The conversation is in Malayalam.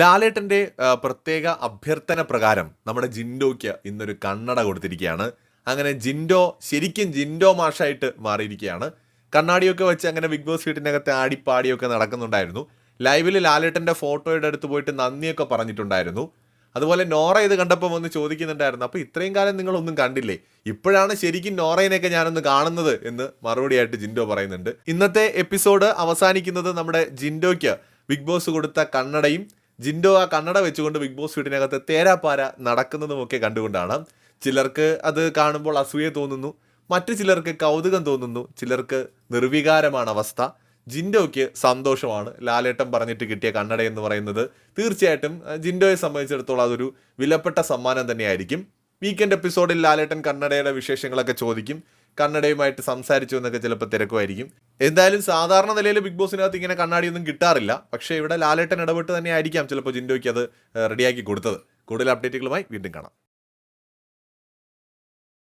ലാലേട്ടന്റെ ആ, പ്രത്യേക അഭ്യർത്ഥന പ്രകാരം നമ്മുടെ ജിൻഡോയ്ക്ക് ഇന്നൊരു കണ്ണട കൊടുത്തിരിക്കുകയാണ്. അങ്ങനെ ജിൻഡോ ശരിക്കും ജിൻഡോ മാഷായിട്ട് മാറിയിരിക്കുകയാണ്. കണ്ണാടിയൊക്കെ വെച്ച് അങ്ങനെ ബിഗ് ബോസ് വീട്ടിനകത്ത് ആടിപ്പാടിയൊക്കെ നടക്കുന്നുണ്ടായിരുന്നു. ലൈവിൽ ലാലേട്ടന്റെ ഫോട്ടോയുടെ അടുത്ത് പോയിട്ട് നന്ദിയൊക്കെ പറഞ്ഞിട്ടുണ്ടായിരുന്നു. അതുപോലെ നോറ ഇത് കണ്ടപ്പോൾ വന്ന് ചോദിക്കുന്നുണ്ടായിരുന്നു അപ്പോൾ ഇത്രയും കാലം നിങ്ങളൊന്നും കണ്ടില്ലേ? ഇപ്പോഴാണ് ശരിക്കും നോറയിനെയൊക്കെ ഞാനൊന്ന് കാണുന്നത് എന്ന് മറുപടിയായിട്ട് ജിൻഡോ പറയുന്നുണ്ട്. ഇന്നത്തെ എപ്പിസോഡ് അവസാനിക്കുന്നത് നമ്മുടെ ജിൻഡോയ്ക്ക് ബിഗ് ബോസ് കൊടുത്ത കണ്ണടയും ജിൻഡോ ആ കണ്ണട വെച്ചുകൊണ്ട് ബിഗ് ബോസ് വീടിനകത്ത് തേരാപ്പാര നടക്കുന്നതുമൊക്കെ കണ്ടുകൊണ്ടാണ്. ചിലർക്ക് അത് കാണുമ്പോൾ അസൂയ തോന്നുന്നു. മറ്റു ചിലർക്ക് കൗതുകം തോന്നുന്നു. ചിലർക്ക് നിർവികാരമാണ് അവസ്ഥ. ജിൻഡോയ്ക്ക് സന്തോഷമാണ്. ലാലേട്ടം പറഞ്ഞിട്ട് കിട്ടിയ കണ്ണട എന്ന് പറയുന്നത്. തീർച്ചയായിട്ടും ജിൻഡോയെ സംബന്ധിച്ചിടത്തോളം അതൊരു വിലപ്പെട്ട സമ്മാനം തന്നെയായിരിക്കും. വീക്കെൻഡ് എപ്പിസോഡിൽ ലാലേട്ടൻ കണ്ണടയുടെ വിശേഷങ്ങളൊക്കെ ചോദിക്കും. കണ്ണടയുമായിട്ട് സംസാരിച്ചു എന്നൊക്കെ ചിലപ്പോൾ തിരക്കുമായിരിക്കും. എന്തായാലും സാധാരണ നിലയിൽ ബിഗ് ബോസിനകത്ത് ഇങ്ങനെ കണ്ണാടിയൊന്നും കിട്ടാറില്ല. പക്ഷേ ഇവിടെ ലാലേട്ടൻ ഇടപെട്ട് തന്നെ ആയിരിക്കാം ചിലപ്പോൾ ജിൻഡോയ്ക്ക് അത് റെഡിയാക്കി കൊടുത്തത്. കൂടുതൽ അപ്ഡേറ്റുകളുമായി വീണ്ടും കാണാം.